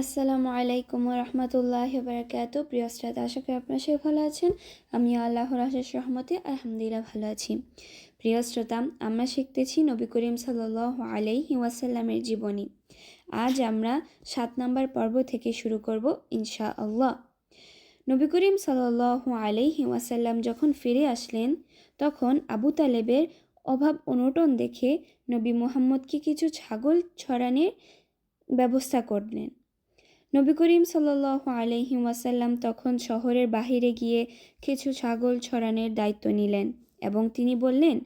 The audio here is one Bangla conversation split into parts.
আসসালামু আলাইকুম রহমতুল্লাহ বারকাত প্রিয় শ্রোতা, আশা করি আপনারা সবাই ভালো আছেন। আমি আল্লাহর আশেষ রহমতে আলহামদুলিল্লাহ ভালো আছি। প্রিয় শ্রোতা, আমরা শিখতেছি নবী করিম সাল্লাহ আলাইহি ওয়াসাল্লামের জীবনী। আজ আমরা সাত নম্বর পর্ব থেকে শুরু করব ইনশা আল্লাহ নবী করিম সাল্লাহ আলাইহি ওয়াসাল্লাম যখন ফিরে আসলেন, তখন আবু তালেবের অভাব অনটন দেখে নবী মোহাম্মদকে কিছু ছাগল ছড়ানোর ব্যবস্থা করলেন। নবী করিম সাল্লাহ আলহি ওয়াসাল্লাম তখন শহরের বাহিরে গিয়ে কিছু ছাগল ছড়ানোর দায়িত্ব নিলেন এবং তিনি বললেন,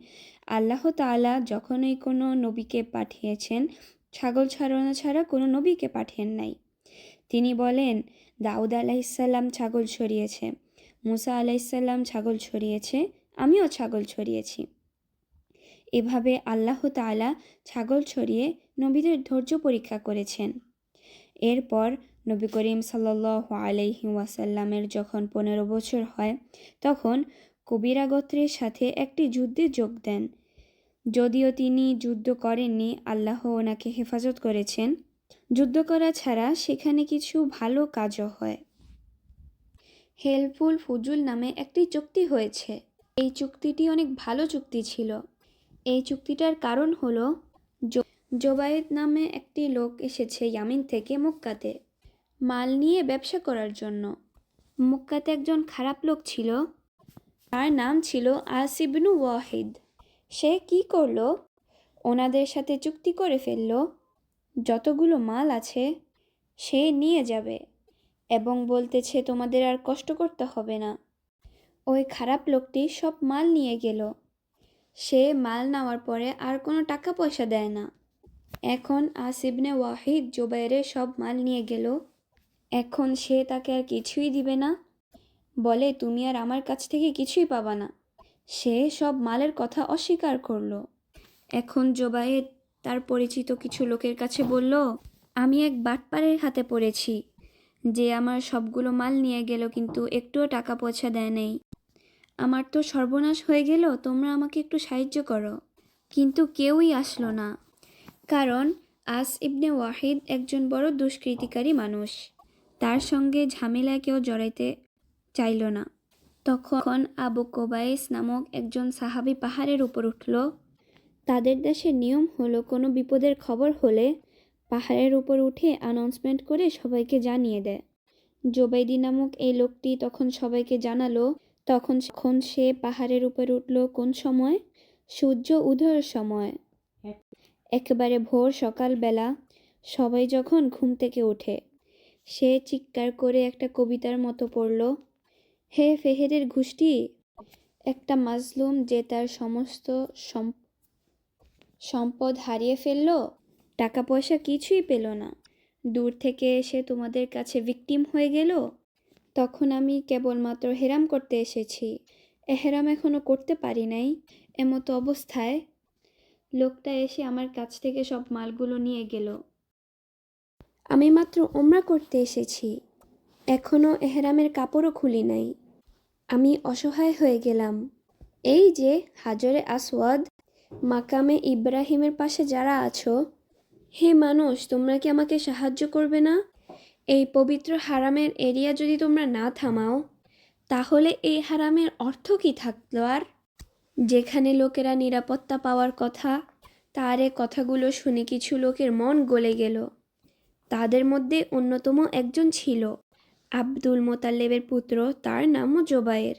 আল্লাহ তাআলা যখনই কোনো নবীকে পাঠিয়েছেন, ছাগল ছড়ানো ছাড়া কোনো নবীকে পাঠিয়েন নাই। তিনি বলেন, দাউদ আলাইসাল্লাম ছাগল ছড়িয়েছে, মুসা আলাইসাল্লাম ছাগল ছড়িয়েছে, আমিও ছাগল ছড়িয়েছি। এভাবে আল্লাহ তাআলা ছাগল ছড়িয়ে নবীদের ধৈর্য পরীক্ষা করেছেন। এরপর নবী করিম সাল্লাহ আলহি ওয়াসাল্লামের যখন পনেরো বছর হয়, তখন কবিরা গোত্রের সাথে একটি যুদ্ধে যোগ দেন। যদিও তিনি যুদ্ধ করেননি আল্লাহ ওনাকে হেফাজত করেছেন। যুদ্ধ করা ছাড়া সেখানে কিছু ভালো কাজও হয়। হেলফুল ফুজুল নামে একটি চুক্তি হয়েছে। এই চুক্তিটি অনেক ভালো চুক্তি ছিল। এই চুক্তিটার কারণ হলো জোবায়েদ নামে একটি লোক এসেছে ইয়ামিন থেকে মক্কাতে। মাল নিয়ে ব্যবসা করার জন্য। মক্কাতে একজন খারাপ লোক ছিল। তার নাম ছিল আসিবনু ওয়াহিদ। সে কি করল? ওনাদের সাথে চুক্তি করে ফেলল। যতগুলো মাল আছে, সে নিয়ে যাবে এবং বলতেছে, তোমাদের আর কষ্ট করতে হবে না। ওই খারাপ লোকটি সব মাল নিয়ে গেল। সে মাল নেওয়ার পরে আর কোনো টাকা পয়সা দেয় না। এখন আসিবনে ওয়াহিদ জোবাইরের সব মাল নিয়ে গেল। এখন সে তাকে আর কিছুই দিবে না। বলে, তুমি আর আমার কাছ থেকে কিছুই পাবা না। সে সব মালের কথা অস্বীকার করল। এখন জোবায়ের তার পরিচিত কিছু লোকের কাছে বলল, আমি এক বাটপাড়ের হাতে পড়েছি। যে আমার সবগুলো মাল নিয়ে গেল কিন্তু একটুও টাকা পয়সা দেয় নেই। আমার তো সর্বনাশ হয়ে গেল, তোমরা আমাকে একটু সাহায্য করো। কিন্তু কেউই আসলো না, কারণ আস ইবনে ওয়াহিদ একজন বড় দুষ্কৃতিকারী মানুষ। তার সঙ্গে কেউ জড়াইতে চাইল না। তখন আবু কোবাইস নামক একজন সাহাবি পাহাড়ের উপর উঠল। তাদের দেশের নিয়ম হলো, কোনো বিপদের খবর হলে পাহাড়ের উপর উঠে অ্যানাউন্সমেন্ট করে সবাইকে জানিয়ে দেয়। জোবাইদি নামক এই লোকটি তখন সবাইকে জানালো, তখন তখন সে পাহাড়ের উপর উঠল, কোন সময়? সূর্য উদয়ের সময়। একেবারে ভোর সকালবেলা সবাই যখন ঘুম থেকে ওঠে সে চিৎকার করে একটা কবিতার মতো পড়ল, হে ফেহেরের ঘুষটি একটা মাজলুম যে তার সমস্ত সম্পদ হারিয়ে ফেলল টাকা পয়সা কিছুই পেল না। দূর থেকে এসে তোমাদের কাছে ভিকটিম হয়ে গেল, তখন আমি কেবলমাত্র হেরাম করতে এসেছি। এহেরাম এখনও করতে পারি নাই, এমতো অবস্থায় লোকটা এসে আমার কাছ থেকে সব মালগুলো নিয়ে গেল। আমি মাত্র ওমরা করতে এসেছি। এখনও এহরামের কাপড়ও খুলি নাই। আমি অসহায় হয়ে গেলাম। এই যে হাজরে আসওয়াদ, মাকামে ইব্রাহিমের পাশে যারা আছো, হে মানুষ, তোমরা কি আমাকে সাহায্য করবে না? এই পবিত্র হারামের এরিয়া যদি তোমরা না থামাও, তাহলে এই হারামের অর্থ কি থাকল আর? যেখানে লোকেরা নিরাপত্তা পাওয়ার কথা, তার এ কথাগুলো শুনে কিছু লোকের মন গলে গেল। তাদের মধ্যে অন্যতম একজন ছিল। আব্দুল মোতাল্লেবের পুত্র, তার নামও জোবায়ের।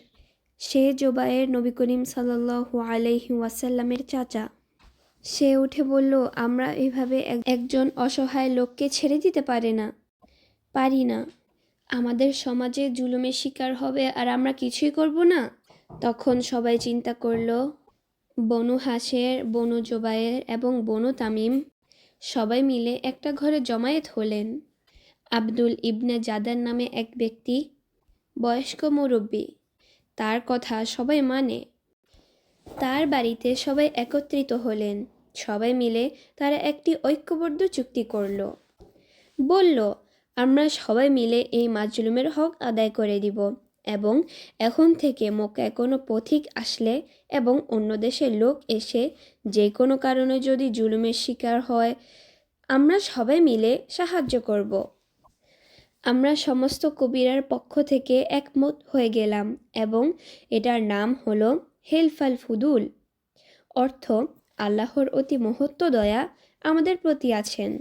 সে জোবায়ের নবী করিম সাল্লাহ আলহি ওয়াসাল্লামের চাচা। সে উঠে বলল, আমরা এভাবে একজন অসহায় লোককে ছেড়ে দিতে পারে না। পারি না। আমাদের সমাজে জুলুমের শিকার হবে আর আমরা কিছুই করব না। তখন সবাই চিন্তা করল, বনু হাসের বনু জোবায়ের এবং বনু তামিম সবাই মিলে একটা ঘরে জমায়েত হলেন। আব্দুল ইবনে জাদার নামে এক ব্যক্তি, বয়স্ক মুরব্বী। তার কথা সবাই মানে। তার বাড়িতে সবাই একত্রিত হলেন। সবাই মিলে তারা একটি ঐক্যবদ্ধ চুক্তি করল। বলল, আমরা সবাই মিলে এই মাজলুমের হক আদায় করে দিব। এবং এখন থেকে মক্কায় কোনো পথিক আসলে এবং অন্য দেশের লোক এসে যে কোনো কারণে যদি জুলুমের শিকার হয়, আমরা সবাই মিলে সাহায্য করব। আমরা সমস্ত কবিরার পক্ষ থেকে একমত হয়ে গেলাম এবং এটার নাম হলো হেলফাল ফুদুল। অর্থ, আল্লাহর অতি মহত্ব দয়া আমাদের প্রতি আছেন।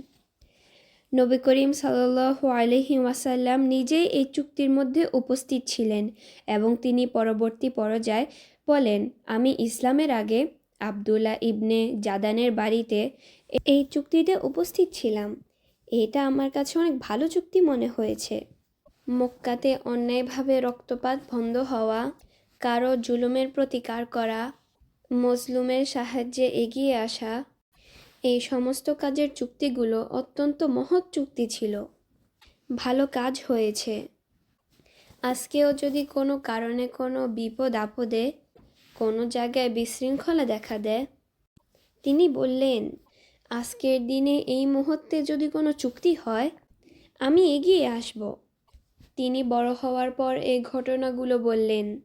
নবী করিম সাল্লাহ আলহি ওয়াসাল্লাম নিজেই এই চুক্তির মধ্যে উপস্থিত ছিলেন এবং তিনি পরবর্তী পর্যায়ে বলেন, আমি ইসলামের আগে আবদুল্লাহ ইবনে জাদানের বাড়িতে এই চুক্তিতে উপস্থিত ছিলাম। এটা আমার কাছে অনেক ভালো চুক্তি মনে হয়েছে। মক্কাতে অন্যায়ভাবে রক্তপাত বন্ধ হওয়া, কারও জুলুমের প্রতিকার করা, মজলুমের সাহায্যে এগিয়ে আসা এই সমস্ত কাজের চুক্তিগুলো অত্যন্ত মহৎ চুক্তি ছিল। ভালো কাজ হয়েছে। আজকেও যদি কোনো কারণে কোনো বিপদ আপদে কোনো জায়গায় বিশৃঙ্খলা দেখা দেয়, তিনি বললেন, আজকের দিনে এই মুহূর্তে যদি কোনো চুক্তি হয়, আমি এগিয়ে আসব। তিনি বড় হওয়ার পর এই ঘটনাগুলো বললেন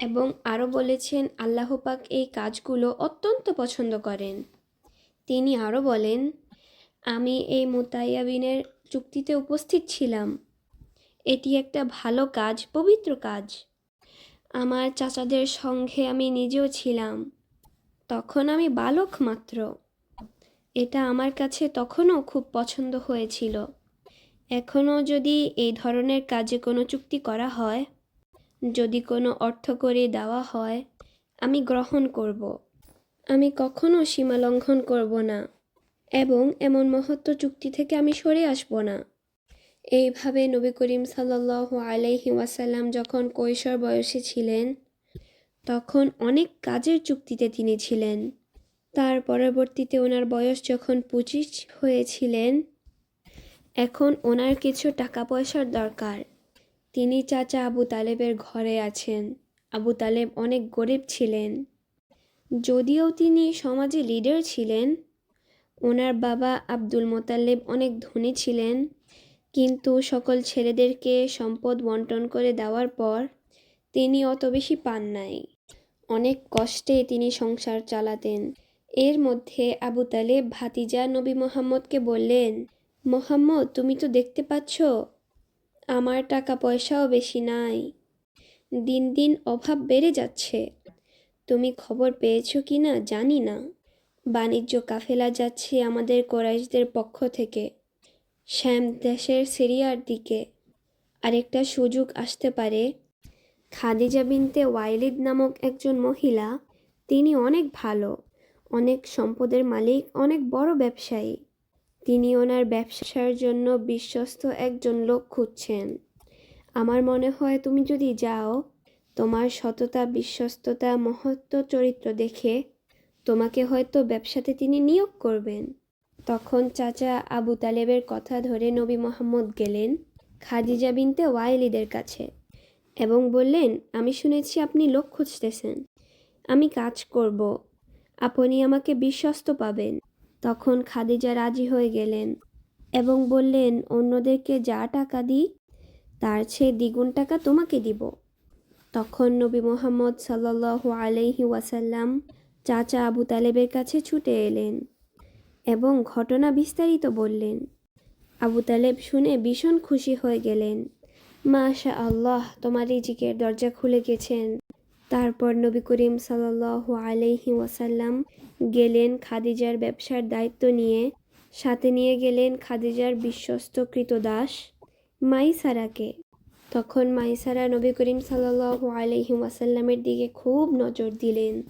এবং আরও বলেছেন, আল্লাহ পাক এই কাজগুলো অত্যন্ত পছন্দ করেন। তিনি আরও বলেন, আমি এই মোতায়াবিনের চুক্তিতে উপস্থিত ছিলাম। এটি একটা ভালো কাজ, পবিত্র কাজ। আমার চাচাদের সঙ্গে আমি নিজেও ছিলাম। তখন আমি বালক মাত্র। এটা আমার কাছে তখনও খুব পছন্দ হয়েছিল। এখনও যদি এই ধরনের কাজে কোনো চুক্তি করা হয়, যদি কোনো অর্থ করে দেওয়া হয়, আমি গ্রহণ করব। আমি কখনো সীমা লঙ্ঘন করব না এবং এমন মহত্ব চুক্তি থেকে আমি সরে আসব না। এইভাবে নবী করিম সাল্লাহ আলাইহি ওয়াসাল্লাম যখন কৈশোর বয়সে ছিলেন, তখন অনেক কাজের চুক্তিতে তিনি ছিলেন। তার পরবর্তীতে ওনার বয়স যখন পঁচিশ হয়েছিলেন, এখন ওনার কিছু টাকা পয়সার দরকার। তিনি চাচা আবু তালেবের ঘরে আছেন। আবু তালেব অনেক গরিব ছিলেন। যদিও তিনি সমাজে লিডার ছিলেন, ওনার বাবা আব্দুল মোতালেব অনেক ধনী ছিলেন, কিন্তু সকল ছেলেদেরকে সম্পদ বন্টন করে দেওয়ার পর তিনি অত বেশি পান নাই। অনেক কষ্টে তিনি সংসার চালাতেন। এর মধ্যে আবু তালেব, ভাতিজা নবী মোহাম্মদকে বললেন, মোহাম্মদ, তুমি তো দেখতে পাচ্ছ, আমার টাকা পয়সাও বেশি নাই। দিন দিন অভাব বেড়ে যাচ্ছে। তুমি খবর পেয়েছ কি না জানি না। বাণিজ্য কাফেলা যাচ্ছে আমাদের কোরাইশদের পক্ষ থেকে। শ্যাম দেশের সিরিয়ার দিকে। আরেকটা সুযোগ আসতে পারে। খাদিজা বিনতে ওয়াইলিদ নামক একজন মহিলা। তিনি অনেক ভালো, অনেক সম্পদের মালিক, অনেক বড় ব্যবসায়ী। তিনি ওনার ব্যবসার জন্য বিশ্বস্ত একজন লোক খুঁজছেন। আমার মনে হয় তুমি যদি যাও তোমার সততা, বিশ্বস্ততা, মহত্ব, চরিত্র দেখে তোমাকে হয়তো ব্যবসাতে তিনি নিয়োগ করবেন। তখন চাচা আবু তালেবের কথা ধরে নবী মোহাম্মদ গেলেন খাদিজা বিনতে ওয়াইলিদের কাছে এবং বললেন, আমি শুনেছি আপনি লোক খুঁজতেছেন। আমি কাজ করব। আপনি আমাকে বিশ্বস্ত পাবেন। তখন খাদিজা রাজি হয়ে গেলেন এবং বললেন, অন্যদেরকে যা টাকা দিই, তার চেয়ে দ্বিগুণ টাকা তোমাকে দিব। তখন নবী মোহাম্মদ সাল্লাহ আলহি ওয়াসাল্লাম চাচা আবু তালেবের কাছে ছুটে এলেন এবং ঘটনা বিস্তারিত বললেন। আবু তালেব শুনে ভীষণ খুশি হয়ে গেলেন। মাশা আল্লাহ তোমার রিজিকের দরজা খুলে গেছেন। তারপর নবী করিম সাল্লাহ আলহি ওয়াসাল্লাম গেলেন খাদিজার ব্যবসার দায়িত্ব নিয়ে। সাথে নিয়ে গেলেন খাদিজার বিশ্বস্ত কৃতদাস মাইসারাকে। তখন মাইসারা নবী করিম সাল্লাহ আলহি ওয়াসাল্লামের দিকে খুব নজর দিলেন।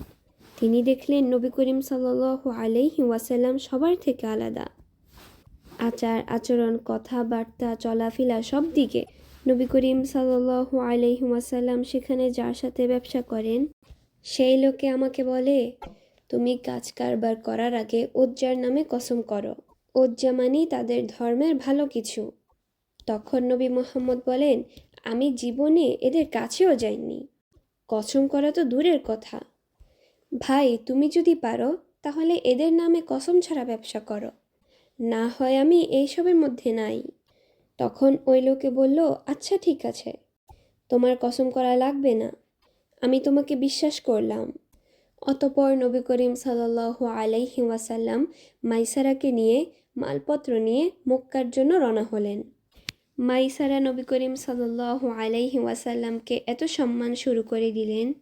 তিনি দেখলেন নবী করিম সাল্লাহ আলহি ওয়াসাল্লাম সবার থেকে আলাদা। আচার, আচরণ, কথাবার্তা, চলাফেরা সব দিকে নবী করিম সাল্লাহ আলহি ওয়াসাল্লাম সেখানে যার সাথে ব্যবসা করেন, সেই লোকে আমাকে বলে, তুমি কাজ কারবার করার আগে ওজ্জার নামে কসম করো। ওজ্জা মানি তাদের ধর্মের ভালো কিছু। তখন নবী মোহাম্মদ বলেন আমি জীবনে এদের কাছেও যাইনি। কসম করা তো দূরের কথা। ভাই, তুমি যদি পারো, তাহলে এদের নামে কসম ছাড়া ব্যবসা করো। না হয় আমি এইসবের মধ্যে নাই। তখন ওই লোকে বলল আচ্ছা ঠিক আছে। তোমার কসম করা লাগবে না। আমি তোমাকে বিশ্বাস করলাম। অতপর নবী করিম সাল্লাহ আলাইহি ওয়াসাল্লাম মাইসারাকে নিয়ে মালপত্র নিয়ে মক্কার জন্য রওনা হলেন। মাইসারা নবী করিম সাল্লাহ আলাইহি ওয়াসাল্লামকে এত সম্মান শুরু করে দিলেন।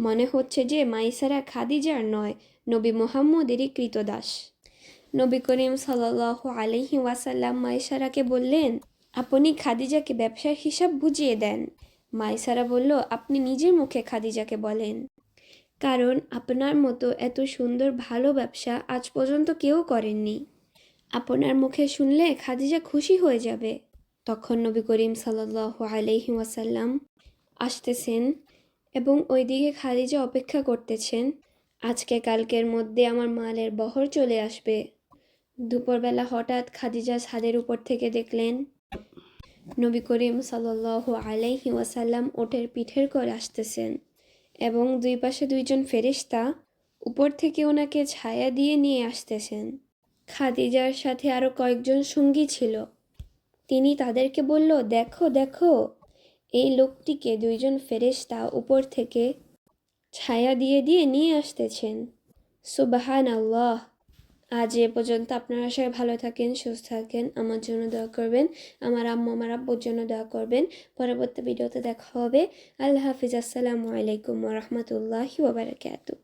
মনে হচ্ছে যে মাইসারা খাদিজার নয়, নবী মোহাম্মদেরই কৃতদাস। নবী করিম সাল্লাহ আলাইহি ওয়াসাল্লাম মাইসারাকে বললেন, আপনি খাদিজাকে ব্যবসার হিসাব বুঝিয়ে দেন। মাইসারা বলল, আপনি নিজের মুখে খাদিজাকে বলেন। কারণ আপনার মতো এত সুন্দর ভালো ব্যবসা আজ পর্যন্ত কেউ করেননি। আপনার মুখে শুনলে খাদিজা খুশি হয়ে যাবে। তখন নবী করিম সাল্লাহ আলহি ওয়াসাল্লাম আসতেছেন এবং ওইদিকে খাদিজা অপেক্ষা করতেছেন, আজকে কালকের মধ্যে আমার মালের বহর চলে আসবে। দুপুরবেলা হঠাৎ খাদিজা ছাদের উপর থেকে দেখলেন, নবী করিম সাল্লাহ আলাইহি ওয়াসাল্লাম ওটের পিঠের করে আসতেছেন এবং দুই পাশে দুইজন ফেরিস্তা উপর থেকে ওনাকে ছায়া দিয়ে নিয়ে আসতেছেন। খাদিজার সাথে আরও কয়েকজন সঙ্গী ছিল। তিনি তাদেরকে বলল, দেখো দেখো, এই লোকটিকে দুইজন ফেরেশতা উপর থেকে ছায়া দিয়ে দিয়ে নিয়ে আসতেছেন। সুবাহান আল্লাহ আজ এ পর্যন্ত আপনারা সবাই ভালো থাকেন, সুস্থ থাকেন। আমার জন্য দোয়া করবেন। আমার আম্মু, আমার আব্বুর জন্য দোয়া করবেন। পরবর্তী ভিডিওতে দেখা হবে। আল্লাহ হাফিজ। আসসালামু আলাইকুম রহমতুল্লাহি ওবরাকাতু